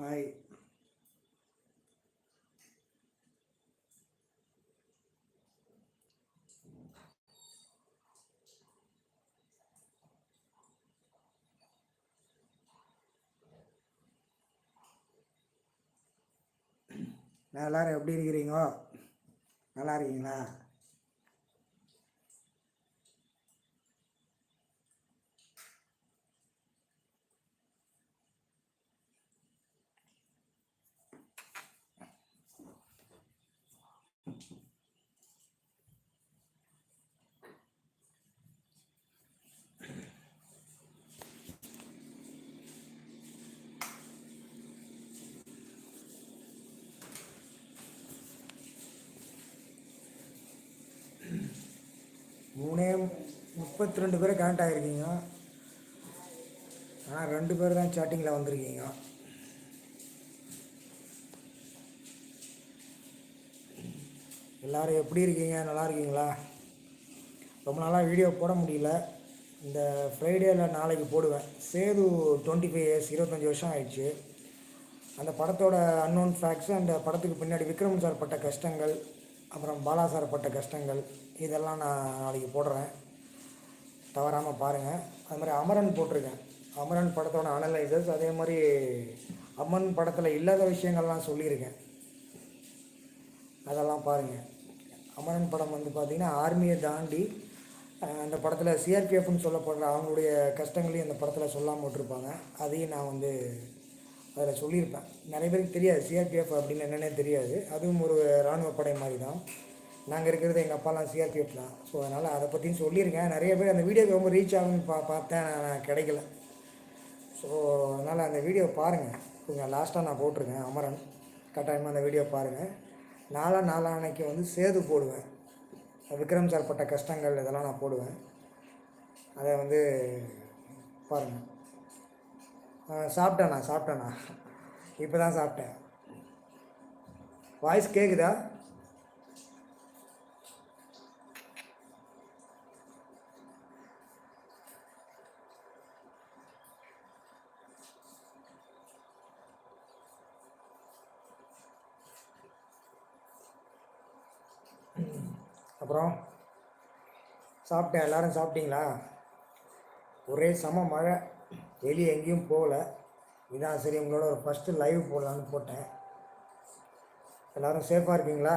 Hi நான் எல்லாரும் எப்படி இருக்கிறீங்கோ நல்லா இருக்கீங்களா நேம் முப்பத்தி ரெண்டு பேர் கனெக்ட் ஆகிருக்கீங்க ஆனால் ரெண்டு பேர் தான் சாட்டிங்கில் வந்திருக்கீங்க. எல்லோரும் எப்படி இருக்கீங்க? நல்லா இருக்கீங்களா? ரொம்ப நாளாக வீடியோ போட முடியல. இந்த ஃப்ரைடேயில் நாளைக்கு போடுவேன். சேது டுவெண்ட்டி ஃபைவ் இயர்ஸ் இருபத்தஞ்சி வருஷம் ஆயிடுச்சு. அந்த படத்தோட அன்னோன் ஃபேக்ட்ஸு அந்த படத்துக்கு பின்னாடி விக்ரம் சார் பட்ட கஷ்டங்கள் அப்புறம் பாலாசார் பட்ட கஷ்டங்கள் இதெல்லாம் நான் நாளைக்கு போடுறேன். தவறாமல் பாருங்கள் அது மாதிரி அமரன் போட்டிருக்கேன். அமரன் படத்தோட அனலைசஸ் அதே மாதிரி அம்மன் படத்தில் இல்லாத விஷயங்கள்லாம் சொல்லியிருக்கேன். அதெல்லாம் பாருங்கள் அமரன் படம் வந்து பார்த்திங்கன்னா ஆர்மியை தாண்டி அந்த படத்தில் சிஆர்பிஎஃப்னு சொல்லப்படுற அவங்களுடைய கஷ்டங்களையும் அந்த படத்தில் சொல்லாமல் விட்டுருப்பாங்க. அதையும் நான் வந்து அதில் சொல்லியிருப்பேன். நிறைய பேருக்கு தெரியாது. சிஆர்பிஎஃப் அப்படின்னு என்னென்னே தெரியாது. அதுவும் ஒரு இராணுவ படை மாதிரி தான். நாங்கள் இருக்கிறது எங்கள் அப்பாலாம் சிஆர்பிஎஃப் தான் ஸோ அதனால் அதை பற்றியும் சொல்லியிருக்கேன். நிறைய பேர் அந்த வீடியோக்கு ரொம்ப ரீச் ஆகும்னு பா பார்த்தேன். நான் கிடைக்கல. ஸோ அதனால் அந்த வீடியோ பாருங்கள் கொஞ்சம் லாஸ்ட்டாக நான் போட்டிருக்கேன். அமரன் கட்டாயமாக அந்த வீடியோ பாருங்கள் நாளா நாளான்னைக்கு வந்து சேது போடுவேன். விக்ரம் சார் பட்ட கஷ்டங்கள் இதெல்லாம் நான் போடுவேன். அதை வந்து பாருங்கள் சாப்பிட்டேண்ணா சாப்பிட்டேண்ணா இப்போ தான் சாப்பிட்டேன். வாய்ஸ் கேட்குதா அப்புறம் சாப்பிட்டேன். எல்லாரும் சாப்பிட்டீங்களா? ஒரே சம மழை. வெளியே எங்கேயும் போகல. இதான் சரி உங்களோட ஒரு ஃபஸ்ட்டு லைவ் போடலான்னு போட்டேன். எல்லோரும் சேஃபாக இருக்கீங்களா?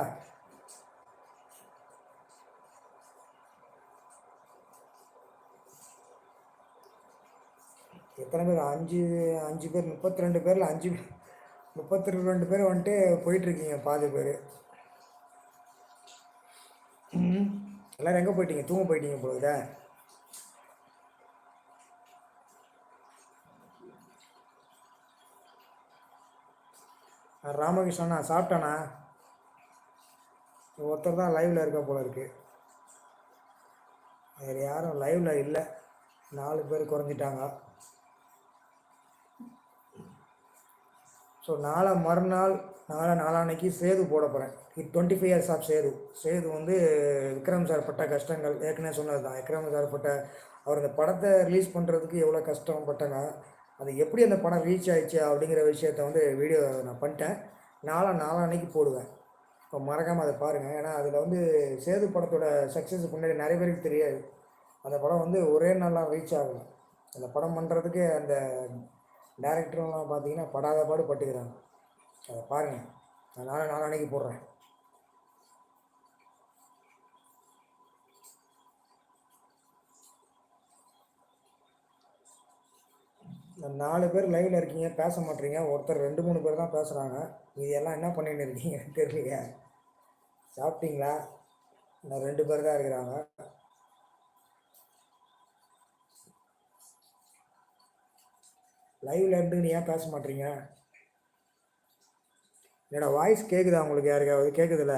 எத்தனை பேர்? அஞ்சு அஞ்சு பேர் முப்பத்தி ரெண்டு பேரில் அஞ்சு முப்பத்தி ரெண்டு பேர் வந்துட்டு போயிட்டுருக்கீங்க பாதி பேர். எல்லோரும் எங்கே போயிட்டீங்க? தூங்க போயிட்டீங்க பொழுதா ராமகிருஷ்ணனா சாப்பிட்டேண்ணா ஒருத்தர் தான் லைவில் இருக்க போல இருக்கு. வேறு யாரும் லைவில் இல்லை. நாலு பேர் குறைஞ்சிட்டாங்க. ஸோ நாளை மறுநாள் நாளை நாளான்னைக்கு சேது போட போகிறேன் இது twenty five years of Sethu. Sethu வந்து விக்ரம் சார் பட்ட கஷ்டங்கள் ஏற்கனவே சொன்னது தான் விக்ரம் சார் பட்ட அவர் அந்த படத்தை ரிலீஸ் பண்ணுறதுக்கு எவ்வளோ கஷ்டம் பட்டாங்க அது எப்படி அந்த படம் ரீச் ஆயிடுச்சு அப்படிங்கிற விஷயத்த வந்து வீடியோ நான் பண்ணிட்டேன். நாலா நாளான்னைக்கு போடுவேன். இப்போ மறக்காமல் அதை பாருங்கள் ஏன்னா அதில் வந்து சேது படத்தோட சக்ஸஸ் முன்னாடி நிறைய பேருக்கு தெரியாது. அந்த படம் வந்து ஒரே நாளாக ரீச் ஆகல. அந்த படம் பண்ணுறதுக்கு அந்த டேரக்டர்லாம் பார்த்தீங்கன்னா படாத பாடு பட்டுக்கிறாங்க. அதை பாருங்கள் நான் நாளை நாளான்னைக்கு போடுறேன். நாலு பேர் லைவில் இருக்கீங்க பேச மாட்டீங்க. ஒருத்தர் ரெண்டு மூணு பேர் தான் பேசுகிறாங்க இது எல்லாம் என்ன பண்ணிட்டு இருக்கீங்க? தெரியலையே. சாப்பிட்டீங்களா? இன்னும் ரெண்டு பேர் தான் இருக்கிறாங்க. லைவ்ல இருந்து ஏன் பேச மாட்டீங்க? என்னோட வாய்ஸ் கேட்குதா உங்களுக்கு யாருக்காவது? கேட்குதுல்ல